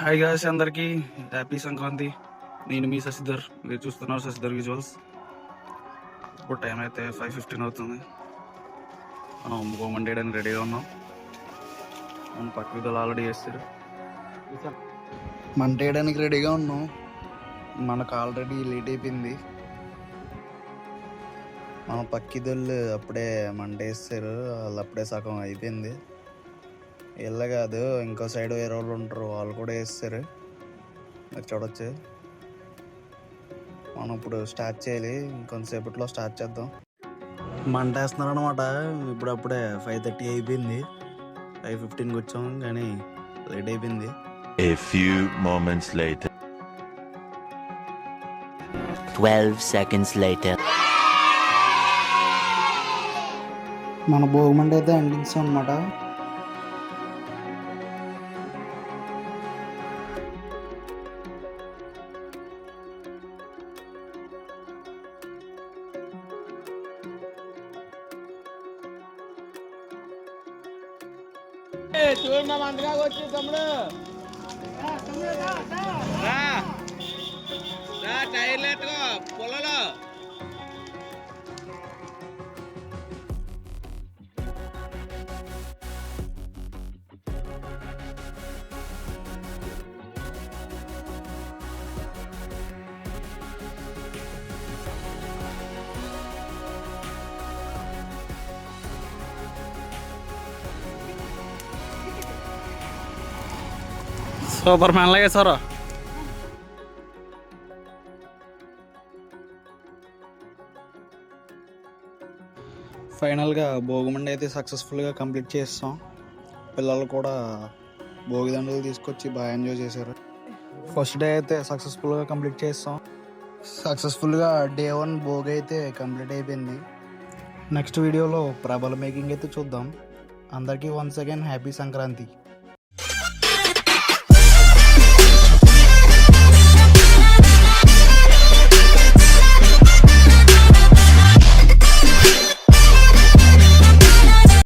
Hi guys అందరికీ happy Sankranti. నేను మీ శశిధర్ మీరు చూస్తున్నారు శశిధర్ విజువల్స్ ఇప్పుడు టైం అయితే ఫైవ్ ఫిఫ్టీన్ అవుతుంది. మనం గోమన్ చేయడానికి రెడీగా ఉన్నాం. మనం పక్క విధాలు ఆల్రెడీ చేస్తారు. మంట వేయడానికి రెడీగా ఉన్నాం. మనకు ఆల్రెడీ లేట్ అయిపోయింది. మన పక్కిదొళ్ళు అప్పుడే మంట వేస్తారు. వాళ్ళు అప్పుడే సగం అయిపోయింది. వీళ్ళ కాదు ఇంకో సైడ్ వేరే వాళ్ళు ఉంటారు వాళ్ళు కూడా వేస్తారు. మీరు చూడొచ్చు. మనం ఇప్పుడు స్టార్ట్ చేయాలి. ఇంకొంతసేపట్లో స్టార్ట్ చేద్దాం. మంట వేస్తున్నారు అనమాట ఇప్పుడు అప్పుడే ఫైవ్ థర్టీ అయిపోయింది. ఫైవ్ ఫిఫ్టీన్కి వచ్చాం కానీ లేట్ అయిపోయింది. A few moments later. 12 seconds later. మన భోగిమంట అయితే ఎండింగ్స్ అనమాట చూడు మా మందుగా వచ్చి తమ్ముడు. రా టైర్లు ఎత్తుకో. సూపర్ మ్యాన్ లాగే సార్. ఫైనల్గా భోగిమండి అయితే సక్సెస్ఫుల్గా కంప్లీట్ చేస్తాం. పిల్లలు కూడా భోగిదండలు తీసుకొచ్చి బాగా ఎంజాయ్ చేశారు. ఫస్ట్ డే అయితే సక్సెస్ఫుల్గా కంప్లీట్ చేస్తాం. సక్సెస్ఫుల్గా డే వన్ భోగి అయితే కంప్లీట్ అయిపోయింది. నెక్స్ట్ వీడియోలో ప్రభల మేకింగ్ అయితే చూద్దాం. అందరికీ వన్స్ అగైన్ హ్యాపీ సంక్రాంతి.